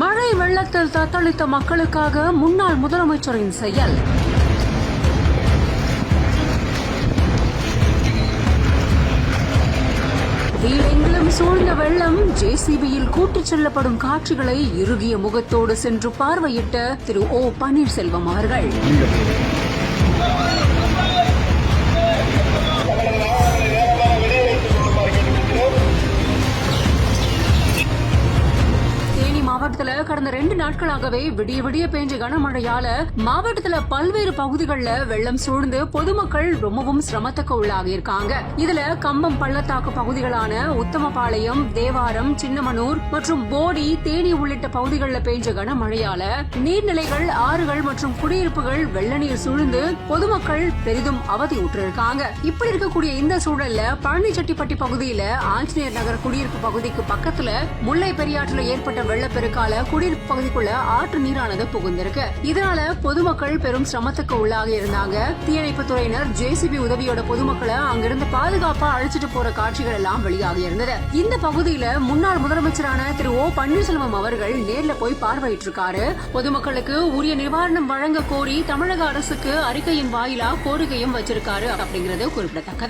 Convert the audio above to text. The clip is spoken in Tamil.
மழை வெள்ளத்தில் தத்தளித்த மக்களுக்காக முன்னாள் முதலமைச்சரின் செயல். வீடெங்கிலும் சூழ்ந்த வெள்ளம் ஜேசிபியில் கூட்டிச் செல்லப்படும் காட்சிகளை இறுகிய முகத்தோடு சென்று பார்வையிட்ட திரு ஓ பன்னீர்செல்வம் அவர்கள். மாவட்டத்துல கடந்த ரெண்டு நாட்களாகவே விடிய விடிய பெஞ்ச கனமழையால மாவட்டத்துல பல்வேறு பகுதிகளில் வெள்ளம் சூழ்ந்து பொதுமக்கள் ரொம்பவும் சிரமத்துக்கு உள்ளாகி இருக்காங்க. இதுல கம்பம் பள்ளத்தாக்கு பகுதிகளான உத்தமபாளையம் தேவாரம் சின்னமனூர் மற்றும் போடி தேனி உள்ளிட்ட பகுதிகளில் பெய்ஞ்ச கனமழையால நீர்நிலைகள் ஆறுகள் மற்றும் குடியிருப்புகள் வெள்ள நீர் சூழ்ந்து பொதுமக்கள் பெரிதும் அவதியுற்றிருக்காங்க இப்படி இருக்கக்கூடிய இந்த சூழல்ல பழனிச்செட்டிப்பட்டி பகுதியில ஆஞ்சநேயர் நகர் குடியிருப்பு பகுதிக்கு பக்கத்துல முல்லை பெரியாற்றுல ஏற்பட்ட வெள்ளப்பெருக்கு கால குடியிருப்பு பகுதிக்குள்ள ஆற்று நீரானது புகுந்திருக்கு. இதனால பொதுமக்கள் பெரும் சிரமத்துக்கு உள்ளாகி இருந்தாங்க. தீயணைப்பு துறையினர் ஜேசிபி உதவியோட பொதுமக்களை அங்கிருந்து பாதுகாப்பா அழைச்சிட்டு போற காட்சிகள் எல்லாம் வெளியாகி இருந்தது. இந்த பகுதியில முன்னாள் முதலமைச்சரான திரு ஓ பன்னீர்செல்வம் அவர்கள் நேர்ல போய் பார்வையிட்டு இருக்காரு. பொதுமக்களுக்கு உரிய நிவாரணம் வழங்க கோரி தமிழக அரசுக்கு அறிக்கையின் வாயிலா கோரிக்கையும் வச்சிருக்காரு அப்படிங்கிறது குறிப்பிடத்தக்கது.